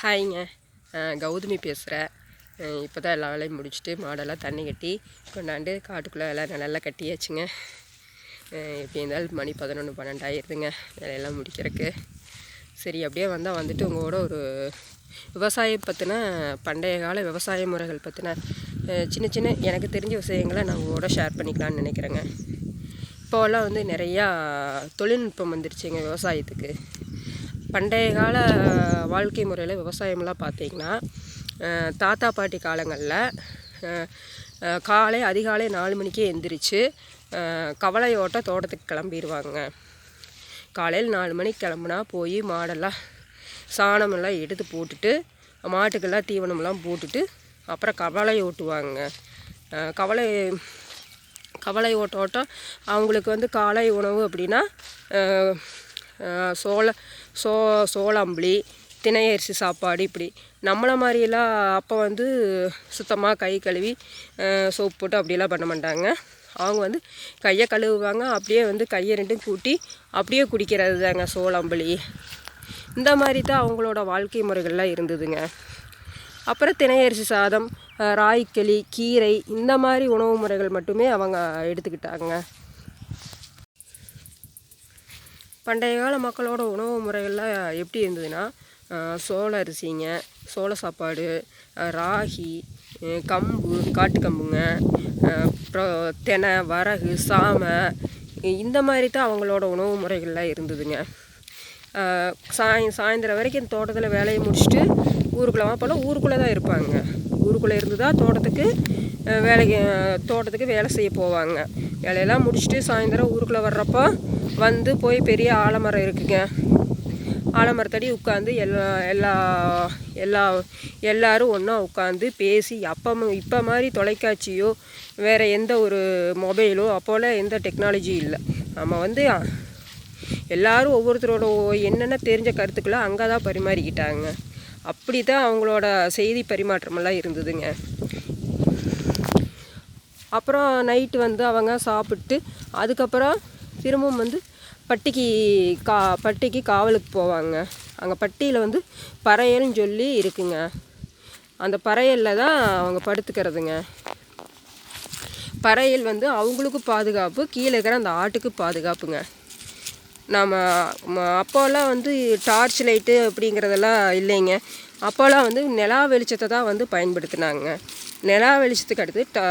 ஹாய்ங்க. கௌதமி பேசுகிறேன் இப்போ தான் எல்லா வேலையும் முடிச்சுட்டு மாடெல்லாம் தண்ணி கட்டி கொண்டாண்டு காட்டுக்குள்ளே எல்லாம் நல்லா கட்டியாச்சுங்க. எப்படி இருந்தாலும் மணி பதினொன்று பன்னெண்டு ஆயிடுதுங்க வேலையெல்லாம் முடிக்கிறதுக்கு. சரி அப்படியே வந்தால் வந்துட்டு உங்களோட ஒரு விவசாயம் பற்றின பண்டைய கால விவசாய முறைகள் பற்றின சின்ன சின்ன எனக்கு தெரிஞ்ச விஷயங்களை நான் உங்களோட ஷேர் பண்ணிக்கலான்னு நினைக்கிறேங்க. இப்போல்லாம் வந்து நிறையா தொழில்நுட்பம் வந்துருச்சுங்க விவசாயத்துக்கு. பண்டைய கால வாழ்க்கை முறையில் விவசாயம்லாம் பார்த்திங்கன்னா தாத்தா பாட்டி காலங்களில் காலை அதிகாலை நாலு மணிக்கே எந்திரிச்சு கவலையோட்ட தோட்டத்துக்கு கிளம்பிடுவாங்க காலையில் நாலு மணிக்கு கிளம்புனா போய் மாடெல்லாம் சாணமெல்லாம் எடுத்து போட்டுட்டு மாட்டுக்கெல்லாம் தீவனமெல்லாம் போட்டுட்டு அப்புறம் கவலை ஓட்டுவாங்க. கவலை கவலை ஓட்ட ஓட்டம் அவங்களுக்கு வந்து காலை உணவு அப்படின்னா சோள சோ சோளம்புளி திணையரிசி சாப்பாடு இப்படி. நம்மளை மாதிரியெல்லாம் அப்போ வந்து சுத்தமாக கை கழுவி சோப்பு போட்டு அப்படியெல்லாம் பண்ண மாட்டாங்க. அவங்க வந்து கையை கழுவுவாங்க அப்படியே வந்து கையை ரெண்டும் கூட்டி அப்படியே குடிக்கிறது தாங்க சோளம்பளி. இந்த மாதிரி தான் அவங்களோட வாழ்க்கை முறைகள்லாம் இருந்ததுங்க. அப்புறம் திணையரிசி சாதம் ராய்க்களி கீரை இந்த மாதிரி உணவு முறைகள் மட்டுமே அவங்க எடுத்துக்கிட்டாங்க. பண்டைய கால மக்களோட உணவு முறைகள்லாம் எப்படி இருந்ததுன்னா சோள அரிசிங்க சோள சாப்பாடு ராகி கம்பு காட்டு கம்புங்க அப்புறம் தெனை வரகு சாமை இந்த மாதிரி தான் அவங்களோட உணவு முறைகள்லாம் இருந்ததுங்க. சாய் சாயந்தரம் வரைக்கும் தோட்டத்தில் வேலையை முடிச்சுட்டு ஊருக்குள்ளே அப்போல்லாம் ஊருக்குள்ளே தான் இருப்பாங்க. ஊருக்குள்ளே இருந்து தான் தோட்டத்துக்கு வேலைக்கு தோட்டத்துக்கு வேலை செய்ய போவாங்க. வேலையெல்லாம் முடிச்சுட்டு சாயந்தரம் ஊருக்குள்ளே வர்றப்போ வந்து போய் பெரிய ஆலமரம் இருக்குங்க. ஆலமரத்தடி உட்காந்து எல்லா எல்லா எல்லா எல்லோரும் ஒன்றா உட்காந்து பேசி அப்போ இப்போ மாதிரி தொலைக்காட்சியோ வேறு எந்த ஒரு மொபைலோ அப்போல்லாம் எந்த டெக்னாலஜியும் இல்லை. நம்ம வந்து எல்லோரும் ஒவ்வொருத்தரோட என்னென்ன தெரிஞ்ச கருத்துக்களை அங்கே தான் பரிமாறிக்கிட்டாங்க. அப்படி தான் அவங்களோட செய்தி பரிமாற்றமெல்லாம் இருந்ததுங்க. அப்புறம் நைட்டு வந்து அவங்க சாப்பிட்டு அதுக்கப்புறம் திரும்பவும் வந்து பட்டிக்கு கா பட்டிக்கு காவலுக்கு போவாங்க. அங்கே பட்டியில் வந்து பறையல்னு சொல்லி இருக்குங்க. அந்த பறையலில் தான் அவங்க படுத்துக்கிறதுங்க. பறையல் வந்து அவங்களுக்கும் பாதுகாப்பு கீழே இருக்கிற அந்த ஆட்டுக்கு பாதுகாப்புங்க. நம்ம அப்போல்லாம் வந்து டார்ச் லைட்டு அப்படிங்கிறதெல்லாம் இல்லைங்க. அப்போல்லாம் வந்து நிலா வெளிச்சத்தை தான் வந்து பயன்படுத்தினாங்க. நிலா வெளிச்சத்துக்கு அடுத்து டா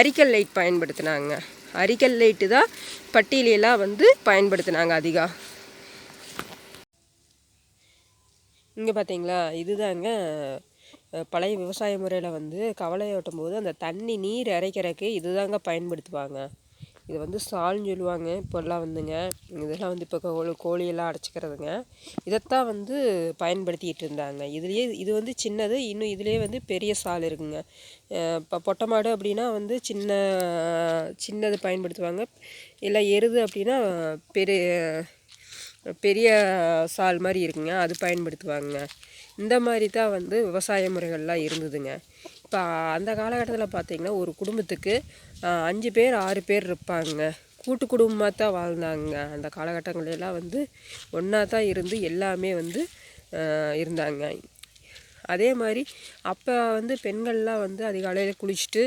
அரிக்கல் லைட் பயன்படுத்தினாங்க. அரிக்கல் லைட்டு தான் பட்டியலெல்லாம் வந்து பயன்படுத்தினாங்க அதிகம் இங்கே பார்த்தீங்களா இதுதாங்க பழைய விவசாய முறையில் வந்து கவலை ஓட்டும் போது அந்த தண்ணி நீர் இறைக்கிறதுக்கு இதுதாங்க பயன்படுத்துவாங்க. இது வந்து சால்னு சொல்லுவாங்க இப்போல்லாம் வந்துங்க. இதெல்லாம் வந்து இப்போ கோழி கோழியெல்லாம் அடைச்சிக்கிறதுங்க. இதைத்தான் வந்து பயன்படுத்திக்கிட்டு இருந்தாங்க. இதுலேயே இது வந்து சின்னது இன்னும் இதுலேயே வந்து பெரிய சால் இருக்குங்க. இப்போ பொட்டை மாடு அப்படின்னா வந்து சின்ன சின்னது பயன்படுத்துவாங்க. இல்லை எருது அப்படின்னா பெரிய பெரிய சால் மாதிரி இருக்குங்க. அது பயன்படுத்துவாங்க. இந்த மாதிரி தான் வந்து விவசாய முறைகள்லாம் இருந்ததுங்க. இப்போ அந்த காலகட்டத்தில் பார்த்திங்கன்னா ஒரு குடும்பத்துக்கு அஞ்சு பேர் ஆறு பேர் இருப்பாங்க. கூட்டு குடும்பமாக தான் வாழ்ந்தாங்க. அந்த காலகட்டங்களெல்லாம் வந்து ஒன்றா தான் இருந்து எல்லாமே வந்து இருந்தாங்க. அதே மாதிரி அப்போ வந்து பெண்கள்லாம் வந்து அதிகாலையில் குளிச்சுட்டு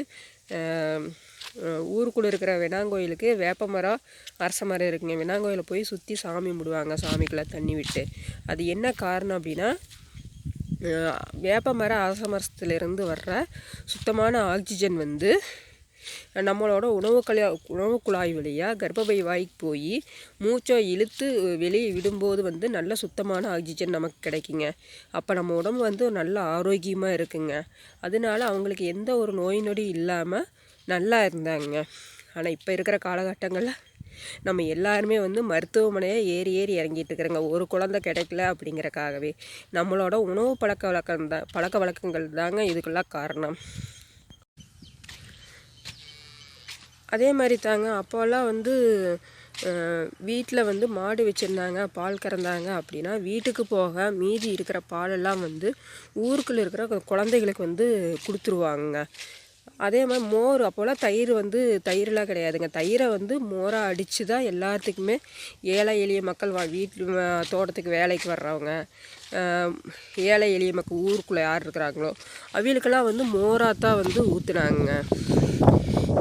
ஊருக்குள்ளே இருக்கிற வினாங்கோயிலுக்கு வேப்ப மரம் அரச மரம் இருக்குங்க. வினாங்கோயிலை போய் சுற்றி சாமி முடுவாங்க சாமிக்குள்ளே தண்ணி விட்டு. அது என்ன காரணம் அப்படின்னா வேப்ப மர அசமரத்துலேருந்து வர்ற சுத்தமான ஆக்சிஜன் வந்து நம்மளோட உணவு கலையா உணவு குழாய் வழியாக கர்ப்பப்பை வாய்க்கு போய் மூச்சை இழுத்து வெளியே விடும்போது வந்து நல்ல சுத்தமான ஆக்சிஜன் நமக்கு கிடைக்குங்க. அப்போ நம்ம உடம்பு வந்து நல்ல ஆரோக்கியமாக இருக்குங்க. அதனால அவங்களுக்கு எந்த ஒரு நோய் நொடி இல்லாமல் நல்லா இருந்தாங்க. ஆனால் இப்போ இருக்கிற காலகட்டங்களில் நம்ம எல்லாருமே வந்து மருத்துவமனையாக ஏறி ஏறி இறங்கிட்டு இருக்கிறோங்க. ஒரு குழந்தை கிடைக்கல அப்படிங்கிறக்காகவே. நம்மளோட உணவு பழக்க வழக்கம் தான் பழக்க வழக்கங்கள் தாங்க இதுக்கெல்லாம் காரணம். அதே மாதிரி தாங்க அப்போல்லாம் வந்து வீட்டில் வந்து மாடு வச்சுருந்தாங்க பால் கறந்தாங்க அப்படின்னா வீட்டுக்கு போக மீதி இருக்கிற பாலெல்லாம் வந்து ஊருக்குள்ளே இருக்கிற குழந்தைகளுக்கு வந்து கொடுத்துருவாங்க அதே மாதிரி மோர் அப்போல்லாம் தயிர் வந்து தயிரெலாம் கிடையாதுங்க. தயிரை வந்து மோராக அடித்து தான் எல்லாத்துக்குமே ஏழை எளிய மக்கள் வா வீட்டு தோட்டத்துக்கு வேலைக்கு வர்றவங்க ஏழை எளிய மக்கள் ஊருக்குள்ளே யார் இருக்கிறாங்களோ அவங்களுக்கெல்லாம் வந்து மோராக தான் வந்து ஊற்றுனாங்க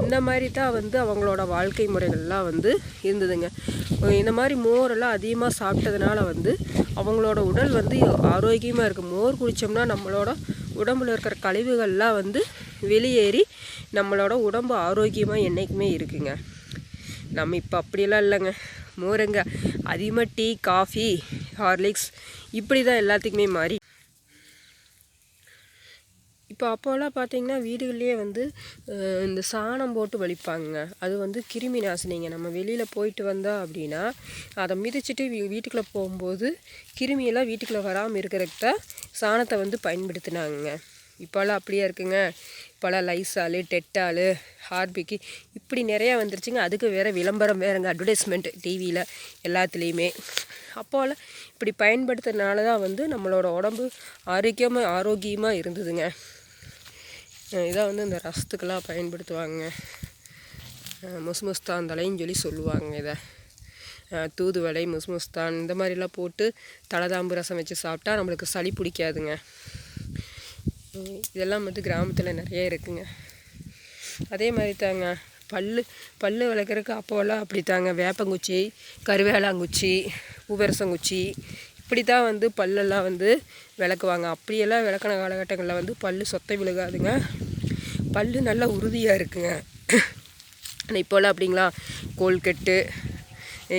இந்த மாதிரி தான் வந்து அவங்களோட வாழ்க்கை முறைகள்லாம் வந்து இருந்ததுங்க. இந்த மாதிரி மோரெல்லாம் அதிகமாக சாப்பிட்டதுனால வந்து அவங்களோட உடல் வந்து ஆரோக்கியமாக இருக்குது மோர் குடித்தோம்னா நம்மளோட உடம்புல இருக்கிற கழிவுகள்லாம் வந்து வெளியேறி நம்மளோட உடம்பு ஆரோக்கியமாக என்றைக்குமே இருக்குங்க. நம்ம இப்போ அப்படியெல்லாம் இல்லைங்க. மோருங்க. அதிகமாக டீ காஃபி ஹார்லிக்ஸ் இப்படி தான் எல்லாத்துக்குமே மாறி. இப்போ அப்போல்லாம் பார்த்தீங்கன்னா வீடுகள்லேயே வந்து இந்த சாணம் போட்டு வலிப்பாங்க அது வந்து கிருமி நாசினிங்க. நம்ம வெளியில் போயிட்டு வந்தால் அப்படின்னா அதை மிதிச்சுட்டு வீ வீட்டுக்குள்ளே போகும்போது கிருமியெல்லாம் வீட்டுக்குள்ளே வராமல் இருக்கிறதுக்கு தான் சாணத்தை வந்து பயன்படுத்தினாங்க இப்போல்லாம் அப்படியே இருக்குங்க. அப்போல்லாம் லைசாலு டெட்டாலு ஹார்பிக்கு இப்படி நிறையா வந்துருச்சுங்க. அதுக்கு வேறு விளம்பரம் வேறுங்க அட்வர்டைஸ்மெண்ட் டிவியில் எல்லாத்துலேயுமே. அப்போல்லாம் இப்படி பயன்படுத்துறதுனால தான் வந்து நம்மளோட உடம்பு ஆரோக்கியமாக ஆரோக்கியமாக இருந்ததுங்க. இதை வந்து இந்த ரசத்துக்கெல்லாம் பயன்படுத்துவாங்க. முஸ்முஸ்தான் தலைன்னு சொல்லி சொல்லுவாங்க இதை. தூதுவளை முஸ்முஸ்தான் இந்த மாதிரிலாம் போட்டு தலதாம்பு ரசம் வச்சு சாப்பிட்டா நம்மளுக்கு சளி பிடிக்காதுங்க. இதெல்லாம் வந்து கிராமத்தில் நிறைய இருக்குங்க. அதே மாதிரி தாங்க பல் பல் விளக்குறதுக்கு அப்போல்லாம் அப்படி தாங்க வேப்பங்குச்சி கருவேலாங்குச்சி பூவரசங்குச்சி இப்படி தான் வந்து பல்லெல்லாம் வந்து விளக்குவாங்க. அப்படியெல்லாம் விளக்கின காலகட்டங்களில் வந்து பல் சொத்தை விழுகாதுங்க. பல் நல்லா உறுதியாக இருக்குங்க. ஆனால் இப்போல்லாம் அப்படிங்களா? கோல்கெட்டு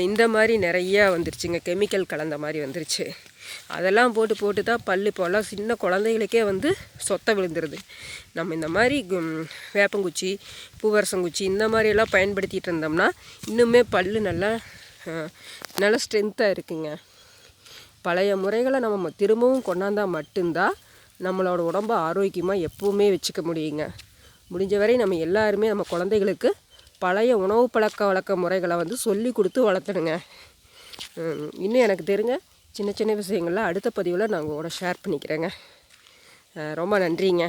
இந்த மாதிரி நிறையா வந்துருச்சுங்க. கெமிக்கல் கலந்த மாதிரி வந்துருச்சு. அதெல்லாம் போட்டு போட்டு தான் பல் இப்போல்லாம் சின்ன குழந்தைகளுக்கே வந்து சொத்தை விழுந்துருது. நம்ம இந்த மாதிரி வேப்பங்குச்சி பூவரசங்குச்சி இந்த மாதிரியெல்லாம் பயன்படுத்திகிட்டு இருந்தோம்னா இன்னுமே பல் நல்லா நல்லா ஸ்ட்ரென்த்தாக இருக்குங்க. பழைய முறைகளை நம்ம திரும்பவும் கொண்டாந்தால் மட்டும்தான் நம்மளோட உடம்ப ஆரோக்கியமாக எப்போவுமே வச்சுக்க முடியுங்க. முடிஞ்ச வரை நம்ம எல்லாருமே நம்ம குழந்தைகளுக்கு பழைய உணவு பழக்க வழக்க முறைகளை வந்து சொல்லி கொடுத்து வளர்த்தணுங்க. இன்னும் எனக்கு தெரிஞ்ச சின்ன சின்ன விஷயங்கள்லாம் அடுத்த பதிவில் நான் உங்களோட ஷேர் பண்ணிக்கிறேங்க. ரொம்ப நன்றிங்க.